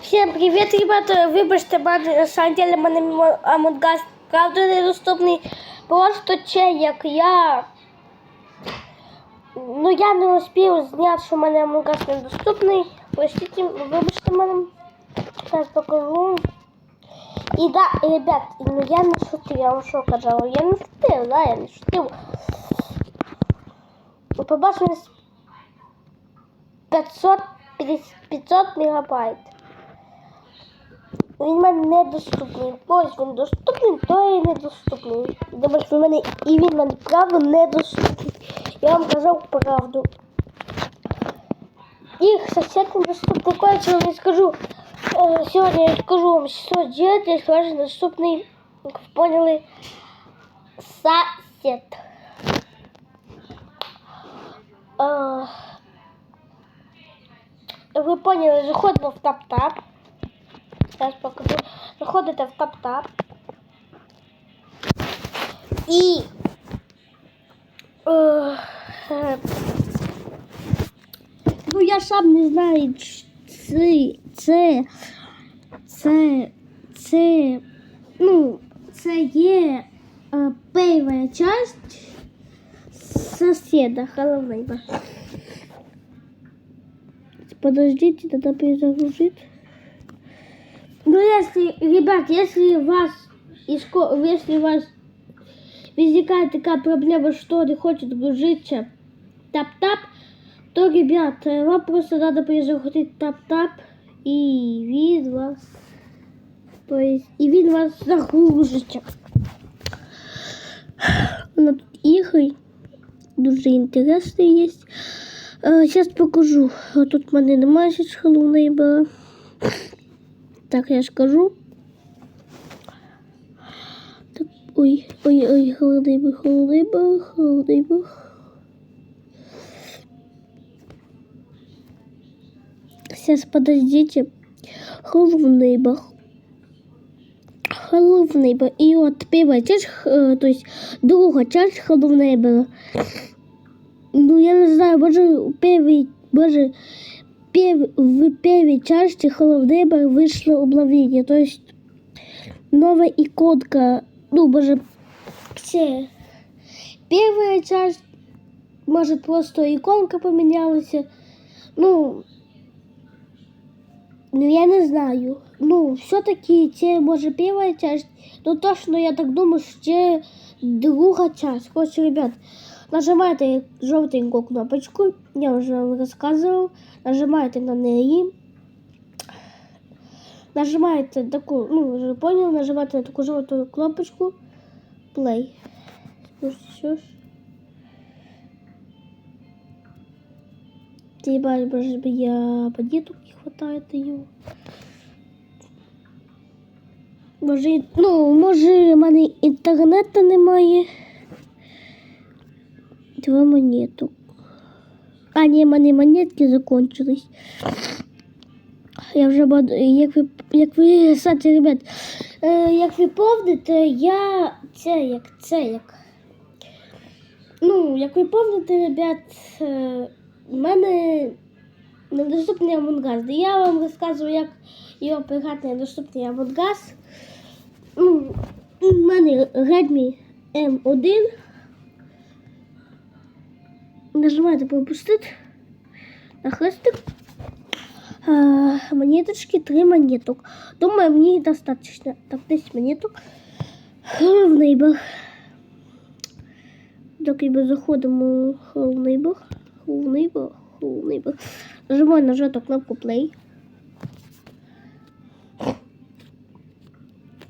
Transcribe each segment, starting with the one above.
Всем привет, ребята! Вибачте, на самом деле, мене Us правда недоступний. Просто че, як я. Ну, я не успів зняти, що в мене Us недоступний. Простите, вибачте мене. Зараз покажу. І да, ребят, ну я не шутив, я вам що казала. Я не шутив, да, я не шутив. Побачили 500, 500 мегабайт. Він в мене недоступний. Ось він доступний, то і недоступний. Думаю, що в мене і він в мене правда недоступний. Я вам казав правду. Їх сосед недоступний. Коротше, я скажу. Е, Сьогодні я скажу вам, що делать, якщо ваш недоступний, як ви поняли, сосед. Е, Ви поняли, заходимо в тап-тап. Зараз покажу. Заходите в тап-тап. І. Е, ну, я сам не знаю, це, це, це, це, ну, це є е, перша часть соседа головного. Подождите, надо перезагрузить. Ну, если, ребят, если у вас, иско- если у вас возникает такая проблема, что не хочет грузиться тап-тап, то, ребят, э, вам просто надо перезагрузить тап-тап, и він вас, то есть, и він вас загрузить. Ну, тут ігри дуже інтересні є. Зараз покажу. А Тут в мене немає ще головної була. Так, я ж кажу. Так, ой, ой, ой, холодний би, холодний би, холодний би. Сейчас подождите. Головний би. Головний би. І от перша часть, е, то есть друга часть головної була. Ну, я не знаю, може, у первій, може, в первой части Холоднеба вышло обновление, то есть новая иконка, ну, может, все. Первая часть, может, просто иконка поменялась, ну, ну, я не знаю. Ну, все-таки це, може, первая часть, ну, точно, я так думаю, що це друга часть. Короче, ребят, Нажимаєте жовтеньку кнопочку, я вже розказував. Нажимаєте на неї. Нажимаєте таку, ну, вже поняли, нажимаєте на таку жовту кнопочку Play. Що ж? Ти бачиш, може, я по діток не хватає його. Може, ну, може, в мене інтернету немає. Два монеток. А, ні, в мене монетки закончились. Я вже буду, як ви, як ви, кстати, ребят, е, як ви помните, я це як, це як. Ну, як ви помните, ребят, е, в мене недоступний Амонгаз. Я вам розказую, як його пригати недоступний Амонгаз. Ну, у мене Redmi M1. Нажимаете пропустить на хрестик. Монеточки, три монеток. Думаю, мне достаточно. Так, 10 монеток. В нейбах. Так, якби заходимо в нейбах. В нейбах. В нейбах. Нажимаю нажату кнопку play.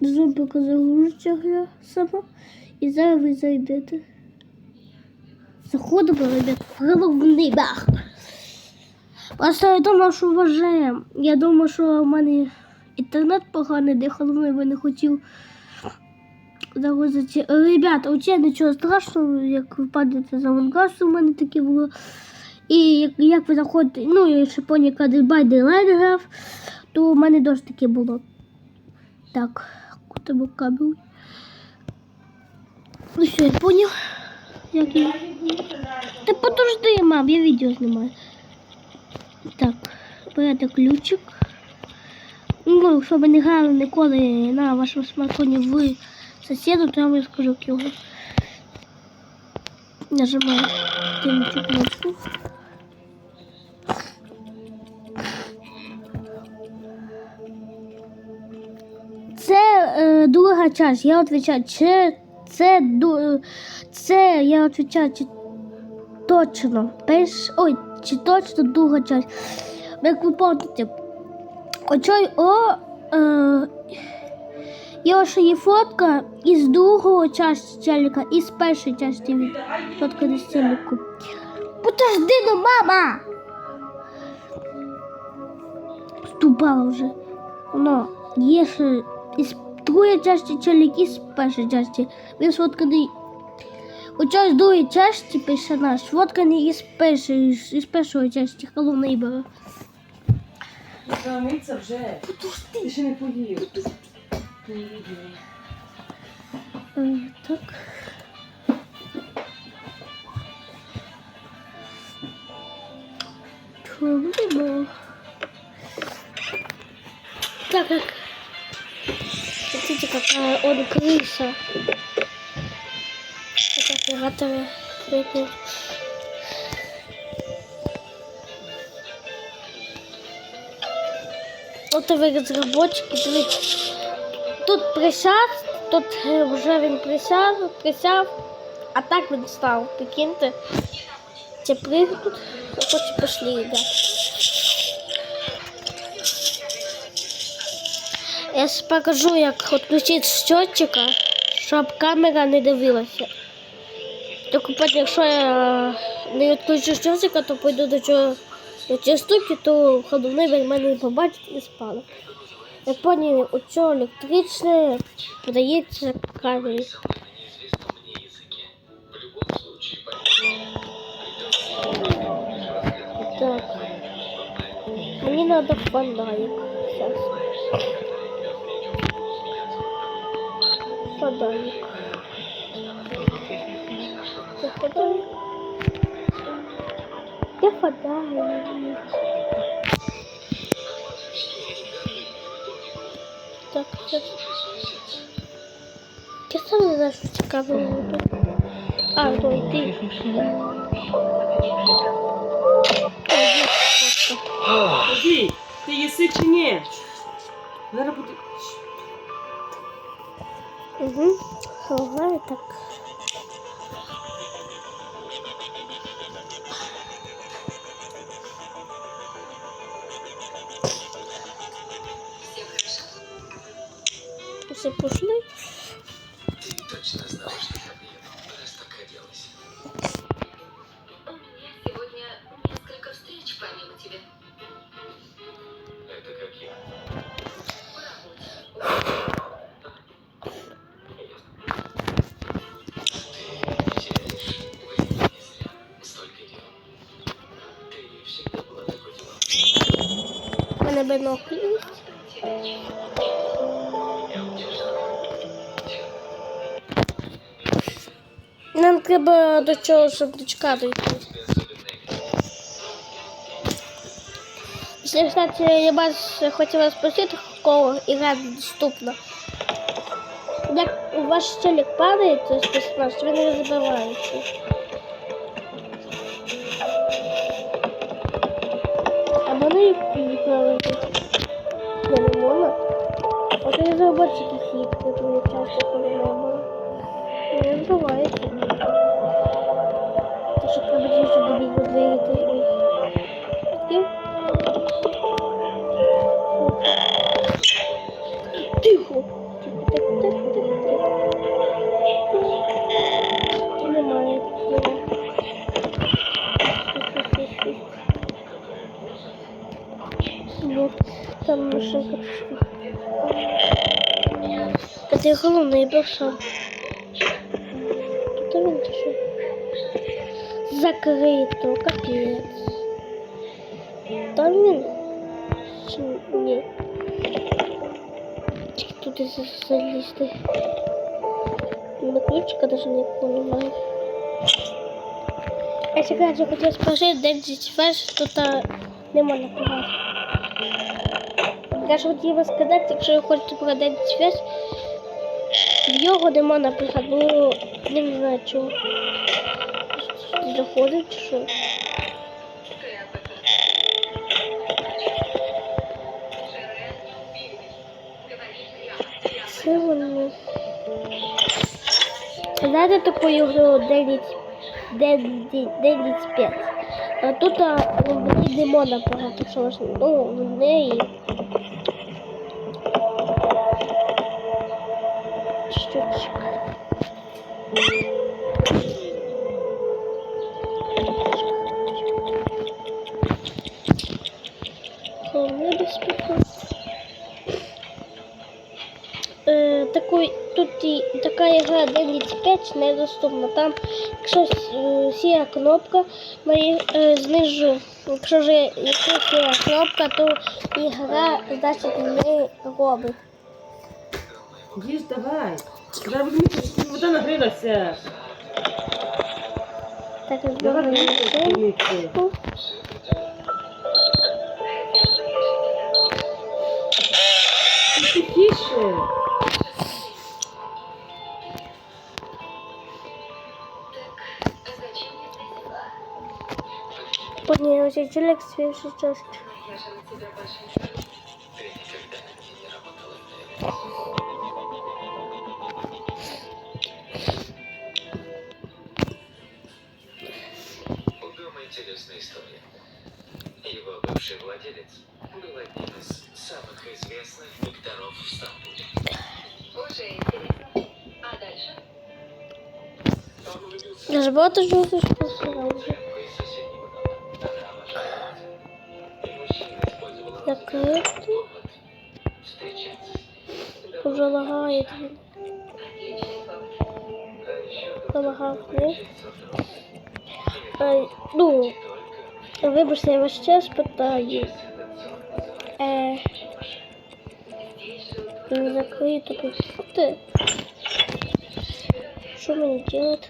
Зум поки загрузиться сама. І зараз ви зайдете. Ребят, в головний бах. Просто я думав, що вважаємо. Я думав, що в мене інтернет поганий, де головний не хотів загрузити. Ребята, у тебе нічого страшного, як ви падаєте за вангас, у мене таке було. І як, як ви заходите, ну, я ще поняв, коли Байден грав, то у мене теж таке було. Так, куди кабель. Ну все, я поняв. Як я... Та подожди, мам, я відео знімаю. Так, берете ключик. Ну, ви не грали ніколи на вашому смартфоні в сусіду, то я вам розкажу його. Нажимаю тим кнопку. Це е, друга часть. Я відповідаю, це, ду- це я відповідаю, чи точно. Перш, ой, чи точно друга часть. Як ви пам'ятаєте, Оцей о. Е, є ще є фотка із другого часті челіка, і з першої частини від фотка на стільнику. Подожди, ну мама! Ступала вже. Ну, є ще із другої частини челік, і з першої частини. Він сфотканий. Оця з другої частини пише наш, сфотканий із першої, із першої частини, головний був. Замиться вже. Ти ще не поїв. Не їв. Е, Так. Чому? Так как Смотрите, какая он крыса. Как готовы прыгнуть. Вот ви розробочики, дивіться. Тут присяд, тут вже він присяг, присяг, а так він став. Прикиньте. Це пригнуть, а потім пішли, да. Я ж покажу, як відключити щотчика, щоб камера не дивилася. Потім, якщо я не відключу щотчика, то пойду до цього до цієї штуки, то ходовний мене не побачить і спалить. Як поняли, у цього електричне подається камері. Так. Мені надо фонарик. Сейчас. Фонарик. Фонарик? Где? Так, сейчас. Я сам не знаю, що цікаво буде. А, то йди. Тоді, ти їси чи ні? Зараз буде. Угу. Так. Все пошли. У меня сегодня несколько встреч помимо тебя. Это какие? По работе. Нам треба до чого, щоб дойти. Якщо, кстати, я вас хотіла спросити, кого ігра доступна. Як ваш челік падає, то есть персонаж, ви не забиваєте. Або не відправити. Я не можна. От я заробочики хід, коли часто коли не можна. Не відбувається. Сам. Тут він чи що? Закрито, капець. Там він? Чи ні? Тільки туди за- залізти. На ключика даже нікого немає. Я чекаю, я хотів спожити, де десь феш, тут а, нема накривати. Я ж хотіла сказати, якщо ви хочете продати связь, в його нема, наприклад, бо не знаю чого. Заходить чи що. Це воно. Знаєте таку ігру 9, 9, 9 5. А тут а, демона багато що ж, ну, в неї. Щучка. Це небезпечно. Е, такой, тут і така ігра 9.5 недоступна. Там, якщо сіра кнопка, на е, знижу. Якщо ж якщо сіра кнопка, то ігра значить не робить. Їж давай. Зараз буде мені вода нагрілася. Так і Давай зробимо. мені помити. Тихіше. Так, а зачем я здесь? бывший владелец был одним из самых известных докторов в Стамбуле. Уже интересно. А дальше? я же была уже сказал. Закрыто. Уже лагает. Полагал. Ну, вибачте, я ваш час питаю. Есть этот сон, называется Е, не закрито тут. Ти. Що мені делать?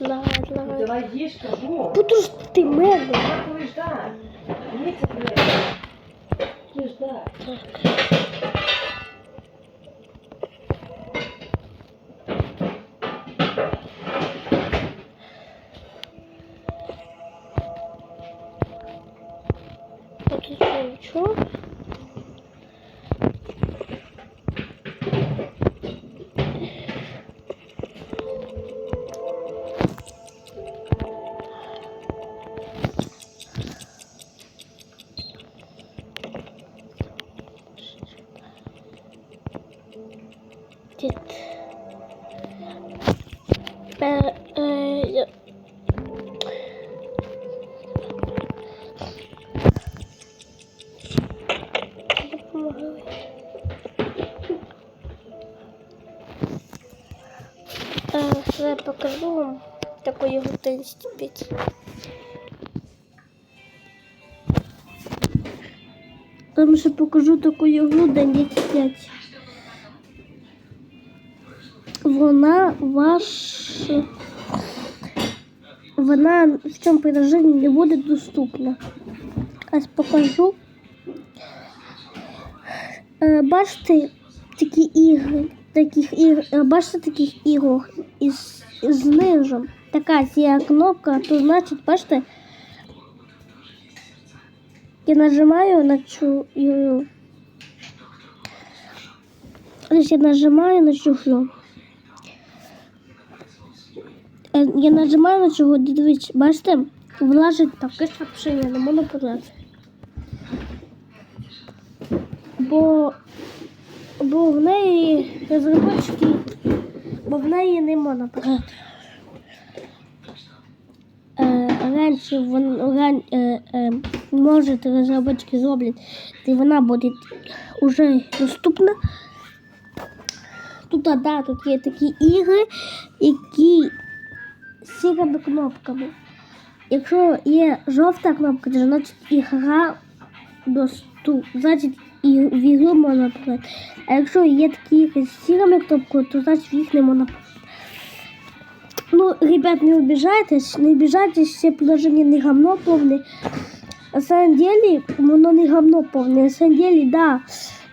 Лагает, лагает. Давай їж, кажу. Буду ж ти мене. Як ви ждать? Треба. Ви ждать. А таку його. Там ще покажу таку його 5. Вона ваш. Вона в цьому приложенні не буде доступна. Ось покажу. Е, Бачите такі ігри, таких ігр, е, бачите таких ігор із знизу. Така сія кнопка, то значить, бачите, я нажимаю на цю. Я нажимаю на гру. Е, Я нажимаю на цього, дивіться, бачите, влажить таке сообщення, не можна подати. Бо, бо в неї розробочки, бо в неї не можна. Е, раніше вон, е, е, може розробочки зроблять, і вона буде вже доступна. Тут, да, тут є такі ігри, які з сірими кнопками. Якщо є жовта кнопка, то значить ігра доступ, значить і в ігру можна пограти. А якщо є такі ігри з сірими кнопками, то значить їх не можна пограти. Ну, ребят, не обижайтесь, не обижайтесь, все приложение не говно повне. На самом деле, воно не говно повне. На самом деле, да.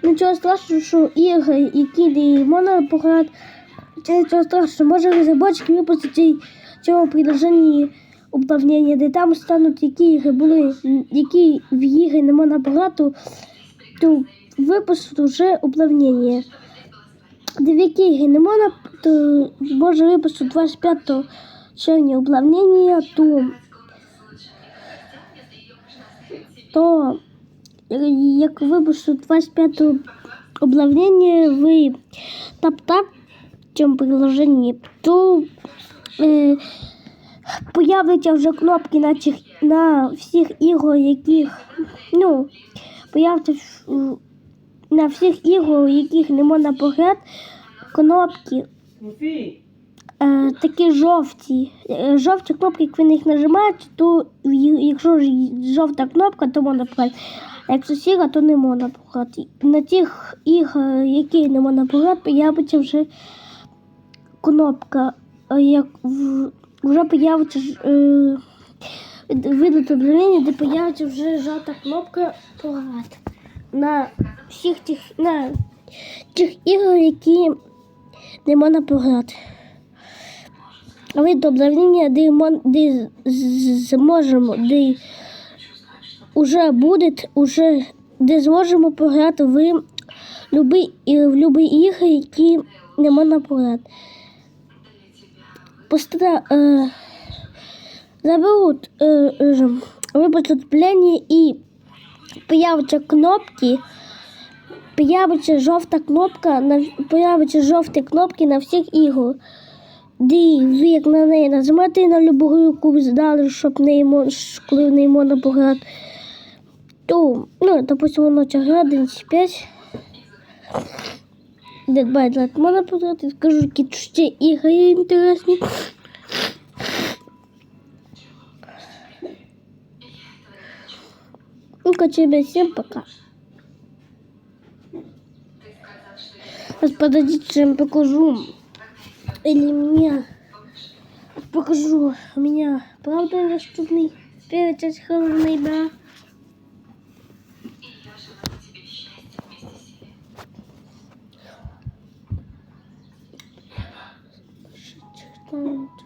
Нічого страшного, що ігри, які не можна пограти, нічого страшного. Може розробники випустити в цьому приложенні управління, де там стануть які ігри були, які в ігри не можна пограти, то випустять вже управління. Де в які ігри не можна, може випустити 25 червня управління, то, то як випустять 25 обновлення в цьому приложенні, то е, появляться вже кнопки на, цих, на всіх ігор, яких ну, появляться на всіх ігор, яких не можна пограти, кнопки е, такі жовті. Е, Жовті кнопки, як ви на них нажимаєте, то якщо жовта кнопка, то можна пограти. А якщо сіра, то не можна пограти. На тих ігр, які не можна пограти, появиться вже кнопка, е, як вже появиться е, видно об'явлення, де появиться вже жовта кнопка пограти. На всіх тих, на тих ігор, які не можна пограти. Видно об'явлення, де, мон- де з- зможемо, де уже буде, уже, де зможемо пограти в любі, в любі ігри, які не можна пограти. Постара, е, заберуть е, е, випустять і появляться кнопки, появиться жовта кнопка, на, появиться жовті кнопки на всіх ігор. Ви як на неї нажимаєте на любу яку здали, щоб не коли в неї можна пограти. То, ну, допустимо, ця гра 5. Dead by Daylight можна пограти, скажу, які ще ігри інтересні. Ну, короче, всем пока. Сейчас подождите, я вам покажу. Или меня покажу. У меня правда доступный первый часть холодный, да. И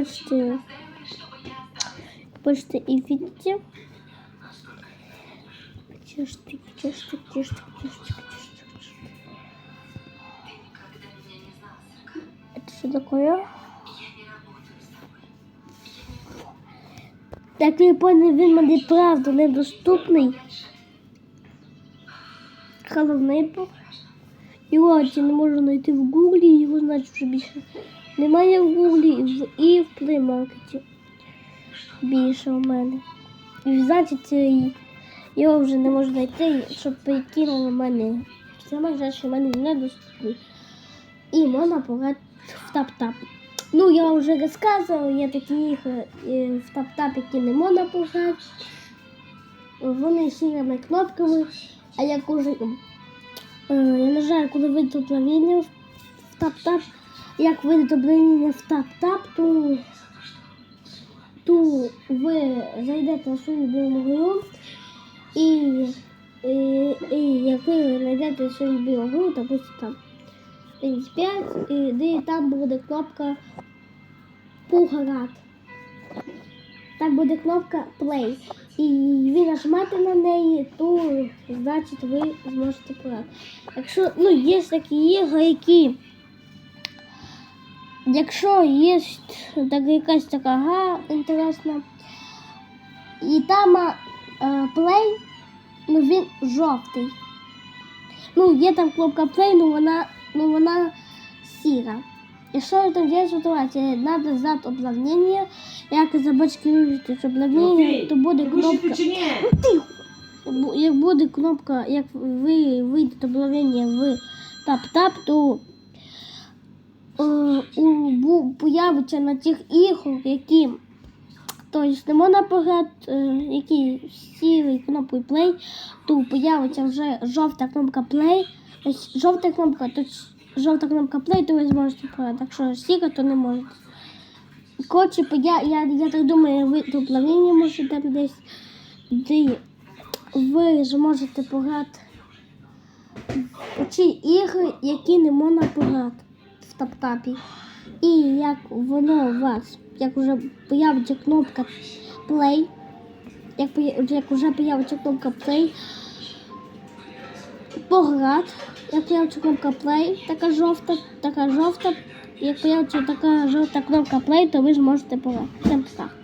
понимаю, больше, почему ты настаиваешь, чтобы я осталась. больше и видите. Тише, тише, тише, тише, тише, тише, тише. Ты никогда меня не знал, Серка. Это что такое? Я не работаю с тобой. Так ви поняли, він мене правда недоступний. Головний був. Його чи не можу знайти в гуглі, його значить вже більше немає в гуглі і в, плеймаркеті. Більше у мене. І значить його вже не можу знайти, щоб перекинули мене. Це може, що мене недоступний. І можна пограти в тап-тап. Ну, я вже розказувала, є такі ігри е, в тап-тап, які не можна пограти. Вони сірими кнопками, а як уже е, я не знаю, коли вийде управління в тап-тап, як вийде управління в тап-тап, то, то ви зайдете на свою любиму гру і, і, і як ви знайдете свою любиму гру, допустим, там 5, і де там буде кнопка пограти. Так буде кнопка play. І ви нажимаєте на неї, то значить ви зможете пограти. Якщо ну, є такі ігри, які. Якщо є така якась така гра інтересна, і там е, play, ну він жовтий. Ну, є там кнопка play, ну вона, ну вона сіра. І що там є ситуація? Надо здати обновлення. Як забачки вивести обновлення, Софій, то буде кнопка. Ну тихо. як буде кнопка, як ви вийдете обновлення в тап-тап, то появиться на тих іграх, які тобто не можна пограти, е, які сірий кнопкою play, то появиться вже жовта кнопка play. Тобто жовта кнопка, то жовта кнопка play, то ви зможете пограти. Так що сіра, то не можете. Коротше, я, я, я так думаю, ви до плавіння можете десь, де ви зможете пограти ці ігри, які не можна пограти в таптапі. І як воно у вас, як вже появиться кнопка play, як, як вже появиться кнопка play, поград, як появиться кнопка play, така жовта, така жовта, як появиться така жовта кнопка play, то ви зможете пограти. Всім пока.